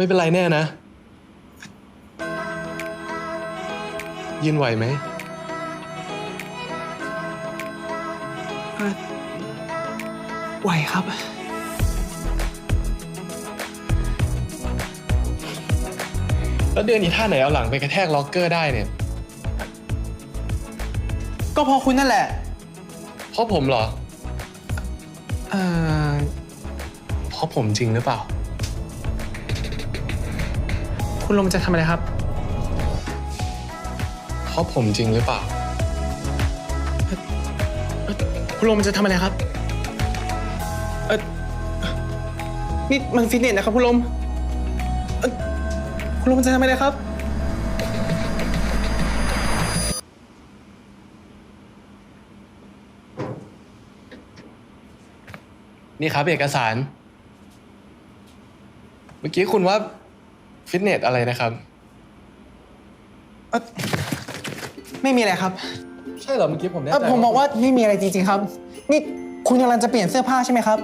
ไม่เป็นไรแน่นะ ยืนไหวไหม ไหวครับ แล้วเดือนอีท่าไหนเอาหลังไปกระแทกล็อกเกอร์ได้เนี่ย ก็เพอคุณนั่นแหละ เพราะผมเหรอ เอ่อ เพราะผมจริงหรือเปล่า คุณลมจะทำอะไรครับ เพราะผมจริงหรือเปล่า คุณลมจะทำอะไรครับ เออนี่มันฟิตเนสนะครับ คุณลมเอ่อคุณลมจะทำอะไรครับ นี่ครับเอกสาร เมื่อกี้คุณว่า ฟิตเนสอะไรนะครับ เอ่อไม่มีอะไรครับใช่เหรอเมื่อกี้ผมแน่เอ่อใจผมบอกว่าไม่มีอะไรจริงๆครับ นี่คุณกำลังจะเปลี่ยนเสื้อผ้าใช่ไหมครับ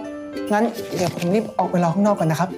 งั้นเดี๋ยวผมรีบออกไปรอข้างนอกก่อนนะครับ